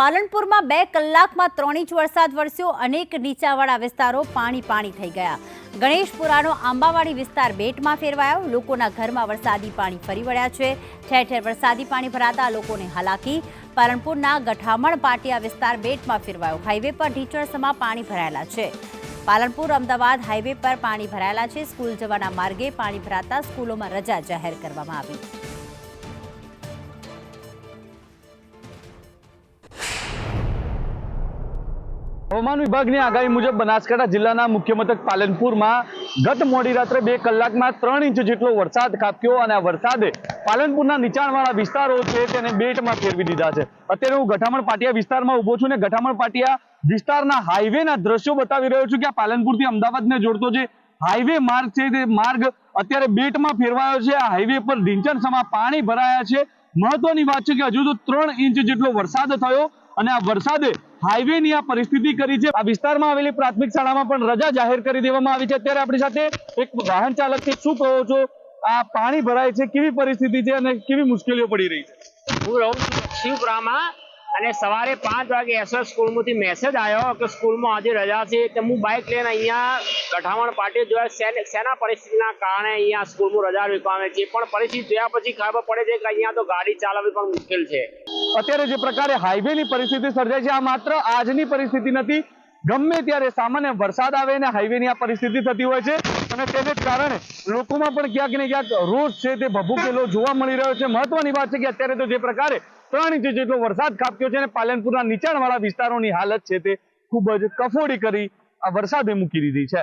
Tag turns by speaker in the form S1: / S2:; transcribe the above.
S1: પાલનપુરમાં બે કલાકમાં ત્રણ ઇંચ વરસાદ વરસ્યો. અનેક નીચાવાળા વિસ્તારો પાણી પાણી થઈ ગયા. ગણેશપુરાનો આંબાવાડી વિસ્તાર બેટમાં ફેરવાયો. લોકોના ઘરમાં વરસાદી પાણી ફરી વળ્યા છે. ઠેર ઠેર વરસાદી પાણી ભરાતા લોકોને હાલાકી. પાલનપુરના ગઠામણ પાટિયા વિસ્તાર બેટમાં ફેરવાયો. હાઈવે પર ઢીચણસમાં પાણી ભરાયેલા છે. પાલનપુર, અમદાવાદ હાઈવે પર પાણી ભરાયેલા છે. સ્કૂલ જવાના માર્ગે પાણી ભરાતા સ્કૂલોમાં રજા જાહેર કરવામાં આવી.
S2: હવામાન વિભાગની આગાહી મુજબ બનાસકાંઠા જિલ્લાના મુખ્ય મથક પાલનપુરમાં ગત મોડી રાત્રે બે કલાકમાં ત્રણ ઇંચ જેટલો વરસાદ ખાબક્યો અને આ વરસાદે પાલનપુરના નીચાણવાળા વિસ્તારો છે તેને બેટમાં ફેરવી દીધા છે. અત્યારે હું ગઠામણ પાટિયા વિસ્તારમાં ઊભો છું ને ગઠામણ પાટિયા વિસ્તારના હાઈવેના દ્રશ્યો બતાવી રહ્યો છું કે આ પાલનપુરથી અમદાવાદને જોડતો જે હાઈવે માર્ગ છે તે માર્ગ અત્યારે બેટમાં ફેરવાયો છે. આ હાઈવે પર ઢીંચણસમાં પાણી ભરાયા છે. મહત્વની વાત છે કે હજુ તો ત્રણ ઇંચ જેટલો વરસાદ થયો. અને આ વરસાદે હાઈવેની આ પરિસ્થિતિ કરી છે. આ વિસ્તારમાં આવેલી પ્રાથમિક શાળામાં પણ રજા જાહેર કરી દેવામાં આવી છે. અત્યારે આપણી સાથે એક વાહન ચાલક છે શું કહો છો? આ પાણી ભરાય છે, કેવી પરિસ્થિતિ છે અને કેવી મુશ્કેલીઓ પડી રહી છે?
S3: હું રહું શિવપુરામાં અને સવારે પાંચ વાગે એસએસ સ્કૂલમાંથી મેસેજ આવ્યો કે સ્કૂલમાં આજે રજા છે. તો હું બાઇક લઈને અહીંયા ગઠામણ પાટી જોયા સેના પરિસ્થિતિના કારણે અહીંયા સ્કૂલમાં રજા મૂકવામાં છે. પણ પરિસ્થિતિ જોયા પછી ખબર પડે છે કે અહીંયા તો ગાડી ચલાવવી પણ મુશ્કેલ છે.
S2: અત્યારે જે પ્રકારે હાઈવેની પરિસ્થિતિ સર્જાય છે, આ માત્ર આજની પરિસ્થિતિ નથી. ગમે ત્યારે સામાન્ય વરસાદ આવે ને હાઈવેની આ પરિસ્થિતિ થતી હોય છે, અને તેને કારણે લોકોમાં પણ ક્યાંક ને ક્યાંક રોષ છે તે ભભૂકેલો જોવા મળી રહ્યો છે. મહત્વની વાત છે કે અત્યારે તો જે પ્રકારે ત્રણ ઇંચ જેટલો વરસાદ ખાબક્યો છે અને પાલનપુરના નીચાણવાળા વિસ્તારોની હાલત છે તે ખૂબ જ કફોડી કરી આ વરસાદે મૂકી દીધી છે.